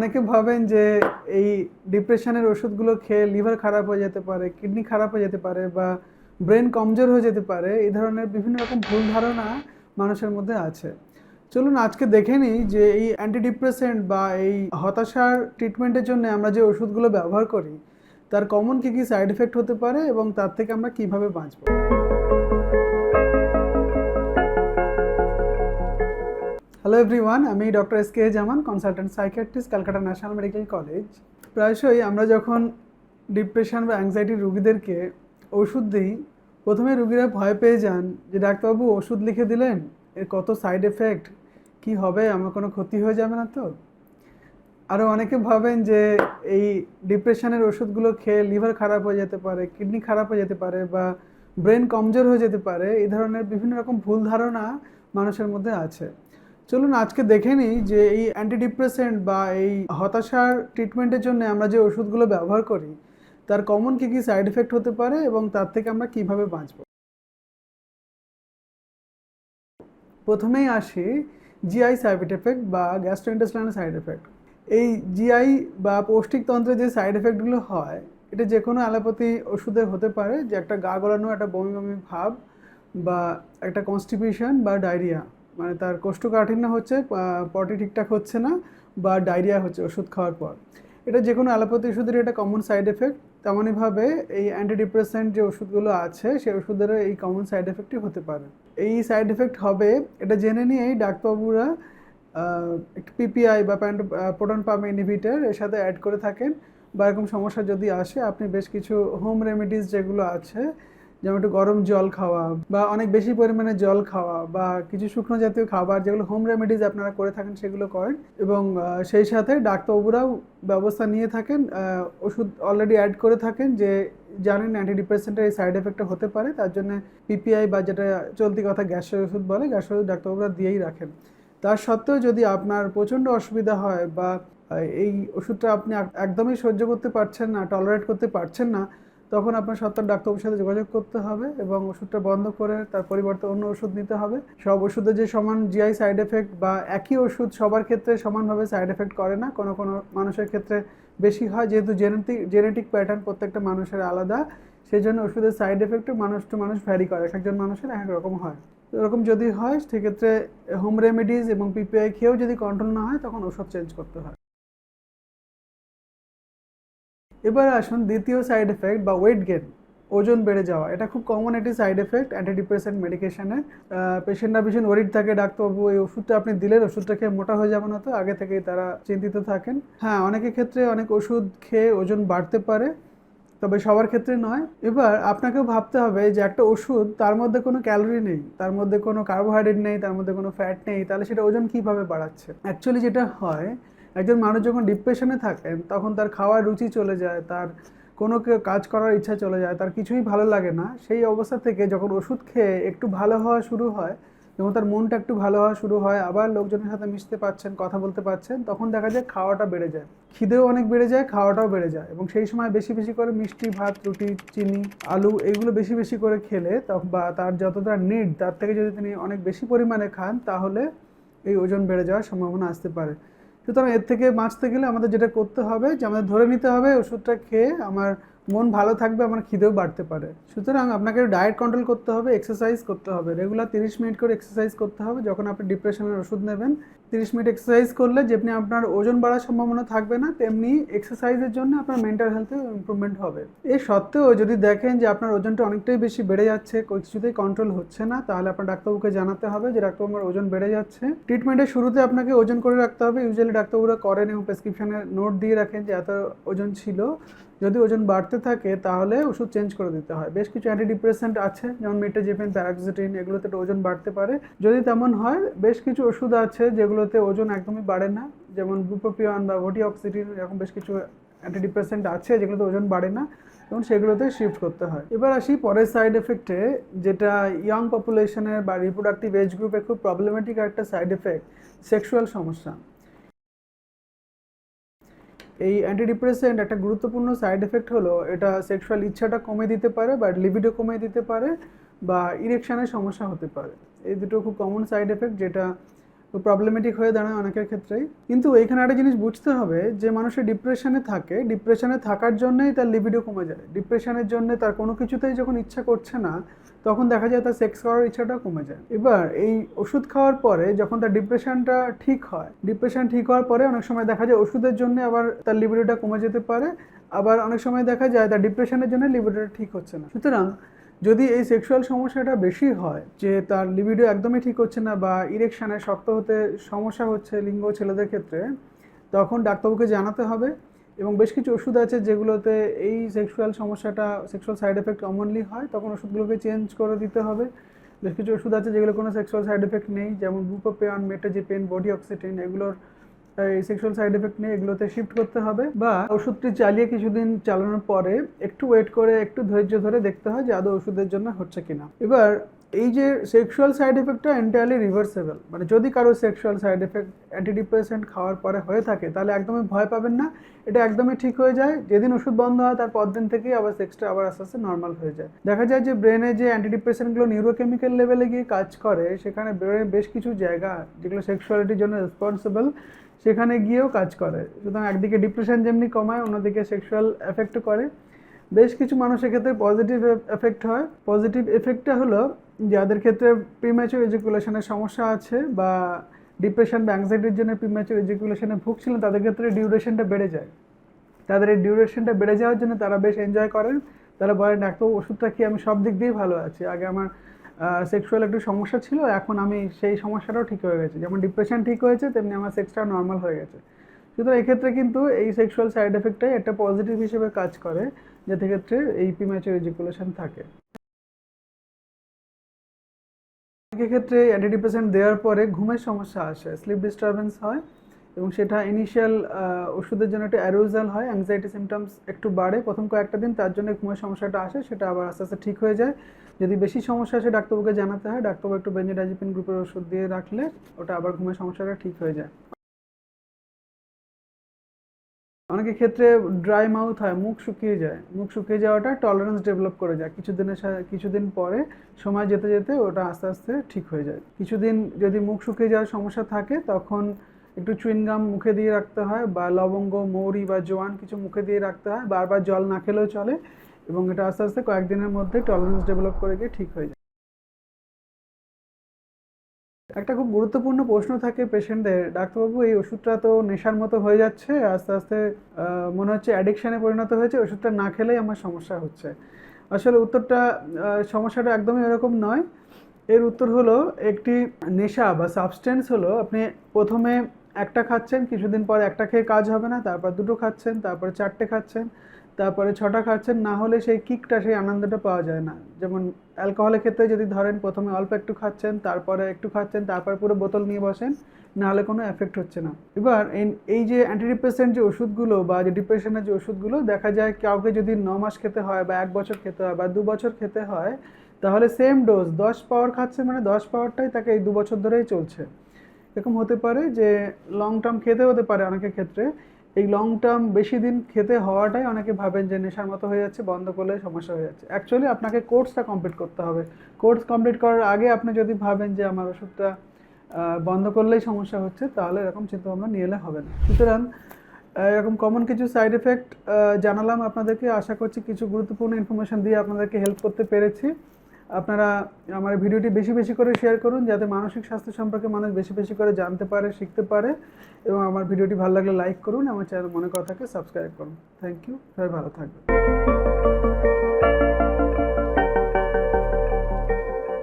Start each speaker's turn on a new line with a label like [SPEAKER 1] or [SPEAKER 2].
[SPEAKER 1] অনেকে ভাবেন যে এই ডিপ্রেশনের ওষুধগুলো খেয়ে লিভার খারাপ হয়ে যেতে পারে, কিডনি খারাপ হয়ে যেতে পারে বা ব্রেন কমজোর হয়ে যেতে পারে, এই ধরনের বিভিন্ন রকম ভুল ধারণা মানুষের মধ্যে আছে। চলুন আজকে দেখে নিই যে এই অ্যান্টিডিপ্রেসেন্ট বা এই হতাশার ট্রিটমেন্টের জন্য আমরা যে ওষুধগুলো ব্যবহার করি, তার কমন কী কী সাইড এফেক্ট হতে পারে এবং তার থেকে আমরা কীভাবে বাঁচবো? হ্যালো এভরিওয়ান আমি doctor S K Zaman consultant psychiatrist Calcutta national medical college প্রায়শই আমরা যখন ডিপ্রেশন বা অ্যাংজাইটি রুগীদেরকে ওষুধ দিই, প্রথমে রুগীরা ভয় পেয়ে যান যে, ডাক্তারবাবু, ওষুধ লিখে দিলেন? এর কত সাইড এফেক্ট কি হবে? আমার কোনো ক্ষতি হয়ে যাবে না তো? আরও অনেকে ভাবেন যে, এই ডিপ্রেশনের ওষুধগুলো খেয়ে লিভার খারাপ হয়ে যেতে পারে কিডনি খারাপ হয়ে যেতে পারে বা ব্রেন কমজোর হয়ে যেতে পারে, এই ধরনের বিভিন্ন রকম ভুল ধারণা মানুষের মধ্যে আছে। চলুন আজকে দেখে নিই যে এই অ্যান্টিডিপ্রেসেন্ট বা এই হতাশার ট্রিটমেন্টের জন্য আমরা যে ওষুধগুলো ব্যবহার করি, তার কমন কী কী সাইড এফেক্ট হতে পারে এবং তার থেকে আমরা কীভাবে বাঁচবো? প্রথমেই আসি জিআই সাইড এফেক্ট বা গ্যাস্ট্রোইন্টেস্টাইনাল সাইড এফেক্ট এই জিআই বা পৌষ্টিকতন্ত্রে যে সাইড এফেক্টগুলো হয়, এটা যে কোনো অ্যালোপ্যাথি ওষুধে হতে পারে, যে একটা গা গলানো, একটা বমি বমি ভাব বা একটা কনস্টিপিউশন বা ডায়রিয়া মানে তার কোষ্ঠকাঠিন্য হচ্ছে পটি ঠিকঠাক হচ্ছে না বা ডায়রিয়া হচ্ছে ওষুধ খাওয়ার পর। এটা যে কোনো অ্যালোপ্যাথি ওষুধের একটা কমন সাইড এফেক্ট তেমনইভাবে এই অ্যান্টিডিপ্রেসেন্ট যে ওষুধগুলো আছে, সেই ওষুধেরও এই কমন সাইড এফেক্টই হতে পারে। এই সাইড এফেক্ট হবে, এটা জেনে নিয়েই ডাক্তারবাবুরা একটু পিপিআই বা প্যান্ট প্রোটন পাম্প ইনহিবিটার এর সাথে অ্যাড করে থাকেন। বা এরকম সমস্যা যদি আসে, আপনি বেশ কিছু হোম রেমেডিস যেগুলো আছে যেমন একটু গরম জল খাওয়া বা অনেক বেশি পরিমাণে জল খাওয়া বা কিছু শুকনো জাতীয় খাবার যেগুলো হোম রেমেডিজ আপনারা করে থাকেন সেগুলো করেন এবং সেই সাথে ডাক্তারবাবুরাও ব্যবস্থা নিয়ে থাকেন ওষুধ অলরেডি অ্যাড করে থাকেন যে জানেন অ্যান্টিডিপ্রেসেন্টের এই সাইড এফেক্টটা হতে পারে, তার জন্য পিপিআই বা যেটা চলতি কথা গ্যাসের ওষুধ বলে, গ্যাসের ওষুধ ডাক্তারবাবুরা দিয়েই রাখেন। তার সত্ত্বেও যদি আপনার প্রচণ্ড অসুবিধা হয় বা এই ওষুধটা আপনি একদমই সহ্য করতে পারছেন না টলারেট করতে পারছেন না তখন আপনার সত্তর ডাক্তারবাবুর সাথে যোগাযোগ করতে হবে এবং ওষুধটা বন্ধ করে তার পরিবর্তে অন্য ওষুধ নিতে হবে। সব ওষুধে যে সমান জিআই সাইড এফেক্ট বা একই ওষুধ সবার ক্ষেত্রে সমানভাবে সাইড এফেক্ট করে না, কোনো কোনো মানুষের ক্ষেত্রে বেশি হয়। যেহেতু জেনেটিক জেনেটিক প্যাটার্ন প্রত্যেকটা মানুষের আলাদা সেই জন্য ওষুধের সাইড এফেক্টও মানুষ টু মানুষ ভ্যারি করে এক একজন মানুষের এক এক রকম হয়। এরকম যদি হয়, সেক্ষেত্রে হোম রেমেডিজ এবং পিপিআই খেয়েও যদি কন্ট্রোল না হয়, তখন ওষুধ চেঞ্জ করতে হয়। এবার আসুন দ্বিতীয় সাইড এফেক্ট বা ওয়েট গেন ওজন বেড়ে যাওয়া। এটা খুব কমন একটি সাইড এফেক্ট অ্যান্টিডিপ্রেসেন্ট মেডিকেশানে পেশেন্টরা ভীষণ ওরিড থাকে, ডাক্তারবাবু, এই ওষুধটা আপনি দিলেন, ওষুধটা খেয়ে মোটা হয়ে যাবে না তো আগে থেকেই তারা চিন্তিত থাকেন। হ্যাঁ অনেকের ক্ষেত্রে অনেক ওষুধ খেয়ে ওজন বাড়তে পারে, তবে সবার ক্ষেত্রে নয়। এবার আপনাকেও ভাবতে হবে যে একটা ওষুধ, তার মধ্যে কোনো ক্যালোরি নেই, তার মধ্যে কোনো কার্বোহাইড্রেট নেই, তার মধ্যে কোনো ফ্যাট নেই, তাহলে সেটা ওজন কীভাবে বাড়াচ্ছে? অ্যাকচুয়ালি যেটা হয় একজন মানুষ যখন ডিপ্রেশনে থাকেন, তখন তার খাওয়ার রুচি চলে যায়, তার কোনো কাজ করার ইচ্ছা চলে যায়, তার কিছুই ভালো লাগে না। সেই অবস্থা থেকে যখন ওষুধ খেয়ে একটু ভালো হওয়া শুরু হয়, যখন তার মনটা একটু ভালো হওয়া শুরু হয়, আবার লোকজনের সাথে মিশতে পারছেন, কথা বলতে পারছেন, তখন দেখা যায় খাওয়াটা বেড়ে যায়। খিদেও অনেক বেড়ে যায়, খাওয়াটাও বেড়ে যায় এবং সেই সময় বেশি বেশি করে মিষ্টি, ভাত, রুটি, চিনি, আলু এগুলো বেশি বেশি করে খেলে বা তার যতটা নিড তার থেকে যদি তিনি অনেক বেশি পরিমাণে খান, তাহলে এই ওজন বেড়ে যাওয়ার সম্ভাবনা আসতে পারে। সুতরাং এর থেকে বাঁচতে গেলে আমাদের যেটা করতে হবে যে আমাদের ধরে নিতে হবে ওষুধটা খেয়ে আমার মন ভালো থাকবে, আমার খিদেও বাড়তে পারে। সুতরাং আপনাকে ডায়েট কন্ট্রোল করতে হবে এক্সারসাইজ করতে হবে। রেগুলার তিরিশ মিনিট করে এক্সারসাইজ করতে হবে, যখন আপনি ডিপ্রেশনের ওষুধ নেবেন। তিরিশ মিনিট এক্সারসাইজ করলে যেমনি আপনার ওজন বাড়ার সম্ভাবনা থাকবে না, তেমনি এক্সারসাইজের জন্য আপনার মেন্টাল হেলথেও ইম্প্রুভমেন্ট হবে। এ সত্ত্বেও যদি দেখেন যে আপনার ওজনটা অনেকটাই বেশি বেড়ে যাচ্ছে কিছুতেই কন্ট্রোল হচ্ছে না, তাহলে আপনার ডাক্তারবাবুকে জানাতে হবে যে, ডাক্তারবাবু, আমার ওজন বেড়ে যাচ্ছে। ট্রিটমেন্টের শুরুতে আপনাকে ওজন করে রাখতে হবে। ইউজুয়ালি ডাক্তারবাবুরা করেন এবং প্রেসক্রিপশানে নোট দিয়ে রাখেন যে, এত ওজন ছিল। যদি ওজন বাড়তে থাকে, তাহলে ওষুধ চেঞ্জ করে দিতে হয়। বেশ কিছু অ্যান্টিডিপ্রেসেন্ট আছে, যেমন মেটাজেপিন প্যারাক্সিটিন এগুলোতে ওজন বাড়তে পারে। যদি তেমন হয়, বেশ কিছু ওষুধ আছে যেগুলোতে ওজন একদমই বাড়ে না। যেমন বুপ্রোপিয়ন বা ভোটি ভোটিঅক্সিটিন এরকম বেশ কিছু অ্যান্টিডিপ্রেসেন্ট আছে যেগুলোতে ওজন বাড়ে না, এবং সেগুলোতে শিফট করতে হয়। এবার আসি পরের সাইড এফেক্টে যেটা ইয়াং পপুলেশনের বা রিপ্রোডাক্টিভ এজ গ্রুপে খুব প্রবলেমেটিক একটা সাইড এফেক্ট সেক্সুয়াল সমস্যা। এই অ্যান্টিডিপ্রেসেন্ট একটা গুরুত্বপূর্ণ সাইড এফেক্ট হলো, এটা সেক্সুয়াল ইচ্ছাটা কমে দিতে পারে বা লিবিডো কমে দিতে পারে বা ইরেকশানের সমস্যা হতে পারে। এই দুটো খুব কমন সাইড এফেক্ট যেটা প্রবলেমেটিক হয়ে দাঁড়ায় অনেকের ক্ষেত্রেই। কিন্তু এইখানে একটা জিনিস বুঝতে হবে যে মানুষের ডিপ্রেশনে থাকে ডিপ্রেশনে থাকার জন্যই তার লিবিডো কমে যায়। ডিপ্রেশনের জন্য তার কোনো কিছুতেই যখন ইচ্ছা করছে না, তখন দেখা যায় তার সেক্স করার ইচ্ছাটা কমে যায়। এবার এই ওষুধ খাওয়ার পরে যখন তার ডিপ্রেশনটা ঠিক হয় ডিপ্রেশন ঠিক হওয়ার পরে অনেক সময় দেখা যায় ওষুধের জন্য আবার তার লিবিডোটা কমে যেতে পারে। আবার অনেক সময় দেখা যায় তার ডিপ্রেশনের জন্য লিবিডোটা ঠিক হচ্ছে না। সুতরাং যদি এই সেক্সুয়াল সমস্যাটা বেশি হয়, যে তার লিবিডো একদমই ঠিক হচ্ছে না বা ইরেকশানে শক্ত হতে সমস্যা হচ্ছে লিঙ্গ ছেলেদের ক্ষেত্রে, তখন ডাক্তারবাবুকে জানাতে হবে এবং বেশ কিছু ওষুধ আছে যেগুলোতে এই সেক্সুয়াল সমস্যাটা সেক্সুয়াল সাইড এফেক্ট কমনলি হয়, তখন ওষুধগুলোকে চেঞ্জ করে দিতে হবে। বেশ কিছু ওষুধ আছে যেগুলো কোনো সেক্সুয়াল সাইড এফেক্ট নেই, যেমন বুকোপেয়ন মেটাজিপেন বডি অক্সিটেন এগুলোর এই সেক্সুয়াল সাইড এফেক্ট নেই এগুলোতে শিফট করতে হবে বা ওষুধটি চালিয়ে কিছুদিন চালানোর পরে একটু ওয়েট করে, একটু ধৈর্য ধরে দেখতে হয় যে আদৌ ওষুধের জন্য হচ্ছে কিনা। এবার, এই যে সেক্সুয়াল সাইড এফেক্টটা এন্টায়ারলি রিভার্সেবল মানে যদি কারও সেক্সুয়াল সাইড এফেক্ট অ্যান্টিডিপ্রেসেন্ট খাওয়ার পরে হয়ে থাকে, তাহলে একদমই ভয় পাবেন না। এটা একদমই ঠিক হয়ে যায়। যেদিন ওষুধ বন্ধ হয়, তার পর দিন থেকেই আবার সেক্সটা আবার আস্তে আস্তে নর্মাল হয়ে যায়। দেখা যায় যে ব্রেনে যে অ্যান্টিডিপ্রেসেন্টগুলো নিউরোকেমিক্যাল লেভেলে গিয়ে কাজ করে, সেখানে ব্রেনের বেশ কিছু জায়গা যেগুলো সেক্সুয়ালিটির জন্য রেসপন্সিবল সেখানে গিয়েও কাজ করে। সুতরাং একদিকে ডিপ্রেশন যেমনি কমায়, অন্যদিকে সেক্সুয়াল এফেক্টও করে। বেশ কিছু মানুষের ক্ষেত্রে পজিটিভ এফেক্ট হয়। পজিটিভ এফেক্টটা হলো যাদের ক্ষেত্রে প্রিম্যাচুর এজুকুলেশনের সমস্যা আছে বা ডিপ্রেশন বা অ্যাংজাইটির জন্য প্রিম্যাচুর এজুকুলেশনে ভুগছিলেন, তাদের ক্ষেত্রে ডিউরেশনটা বেড়ে যায়। তাদের এই ডিউরেশনটা বেড়ে যাওয়ার জন্য তারা বেশ এনজয় করেন। তারা বলেন ডাক্তার ওষুধটা কি আমি সব দিক দিয়েই ভালো আছি? আগে আমার সেক্সুয়াল একটু সমস্যা ছিল, এখন আমি সেই সমস্যাটাও ঠিক হয়ে গেছে। যেমন ডিপ্রেশন ঠিক হয়েছে, তেমনি আমার সেক্সটাও নর্মাল হয়ে গেছে। সুতরাং এক্ষেত্রে কিন্তু এই সেক্সুয়াল সাইড এফেক্টটাই একটা পজিটিভ হিসেবে কাজ করে, যাতে ক্ষেত্রে এই প্রিম্যাচুর এজুকুলেশন থাকে। ক্ষেত্রে অ্যান্টিডিপ্রেসেন্ট দেওয়ার পরে ঘুমের সমস্যা আসে স্লিপ ডিস্টারবেন্স হয়। এবং সেটা ইনিশিয়াল ওষুধের জন্য একটা অ্যারোজাল হয় অ্যাংজাইটি সিমটমস একটু বাড়ে প্রথম কয়েকটা দিন, তার জন্য ঘুমের সমস্যাটা আসে, সেটা আবার আস্তে আস্তে ঠিক হয়ে যায়। যদি বেশি সমস্যা আসে, ডাক্তারবাবুকে জানাতে হয়, ডাক্তারবাবু একটু বেঞ্জোডাইজিপিন গ্রুপের ওষুধ দিয়ে রাখলে ওটা আবার ঘুমের সমস্যাটা ঠিক হয়ে যায়। অনেকের ক্ষেত্রে ড্রাই মাউথ হয়, মুখ শুকিয়ে যায়, মুখ শুকিয়ে যাওয়াটা টলারেন্স ডেভেলপ করে যায়। কিছুদিনের কিছুদিন পরে সময় যেতে যেতে ওটা আস্তে আস্তে ঠিক হয়ে যায়। কিছুদিন যদি মুখ শুকিয়ে যাওয়ার সমস্যা থাকে, তখন একটু চুইনগাম মুখে দিয়ে রাখতে হয় বা লবঙ্গ, মৌরি বা জোয়ান কিছু মুখে দিয়ে রাখতে হয়, বারবার জল না খেলেও চলে এবং এটা আস্তে আস্তে কয়েকদিনের মধ্যে টলারেন্স ডেভেলপ করে গিয়ে ঠিক হয়ে যায়। একটা খুব গুরুত্বপূর্ণ প্রশ্ন থাকে পেশেন্টদের ডাক্তারবাবু এই ওষুধটা তো নেশার মতো হয়ে যাচ্ছে, আস্তে আস্তে মনে হচ্ছে অ্যাডিকশানে পরিণত হয়েছে, ওষুধটা না খেলেই আমার সমস্যা হচ্ছে। আসলে উত্তরটা সমস্যাটা একদমই এরকম নয়। এর উত্তর হলো, একটি নেশা বা সাবস্টেন্স হলো, আপনি প্রথমে একটা খাচ্ছেন, কিছুদিন পর একটা খেয়ে কাজ হবে না, তারপর দুটো খাচ্ছেন, তারপরে চারটে খাচ্ছেন, তারপরে ছটা খাচ্ছেন, না হলে সেই কিকটা, সেই আনন্দটা পাওয়া যায় না। যেমন অ্যালকোহলের ক্ষেত্রে যদি ধরেন প্রথমে অল্প একটু খাচ্ছেন, তারপরে একটু খাচ্ছেন, তারপর পুরো বোতল নিয়ে বসেন, না হলে কোনো এফেক্ট হচ্ছে না। এবার এই যে অ্যান্টিডিপ্রেসেন্ট যে ওষুধগুলো বা যে ডিপ্রেশনের যে ওষুধগুলো, দেখা যায় কাউকে যদি ন মাস খেতে হয় বা এক বছর খেতে হয় বা দু বছর খেতে হয়, তাহলে সেম ডোজ দশ পাওয়ার খাচ্ছে মানে দশ পাওয়ারটাই তাকে এই দু বছর ধরেই চলছে। এরকম হতে পারে যে লং টার্ম খেতে হতে পারে অনেকের ক্ষেত্রে। এই লং টার্ম বেশি দিন খেতে হওয়াটাই অনেকে ভাবেন যে নেশার মতো হয়ে যাচ্ছে, বন্ধ করলে সমস্যা হয়ে যাচ্ছে। অ্যাকচুয়ালি আপনাকে কোর্সটা কমপ্লিট করতে হবে। কোর্স কমপ্লিট করার আগে আপনি যদি ভাবেন যে আমার ওষুধটা বন্ধ করলেই সমস্যা হচ্ছে, তাহলে এরকম চিন্তাভাবনা নিয়ে এলে হবে না। সুতরাং এরকম কমন কিছু সাইড এফেক্ট জানালাম আপনাদেরকে। আশা করছি কিছু গুরুত্বপূর্ণ ইনফরমেশন দিয়ে আপনাদেরকে হেল্প করতে পেরেছি। আপনারা আমার ভিডিওটি বেশি বেশি করে শেয়ার করুন যাতে মানসিক স্বাস্থ্য সম্পর্কে মানুষ বেশি বেশি করে জানতে পারে, শিখতে পারে এবং আমার ভিডিওটি ভালো লাগলে লাইক করুন, আমার চ্যানেল মনে কথাকে সাবস্ক্রাইব করুন। থ্যাংক ইউ সবাই ভালো থাকবেন।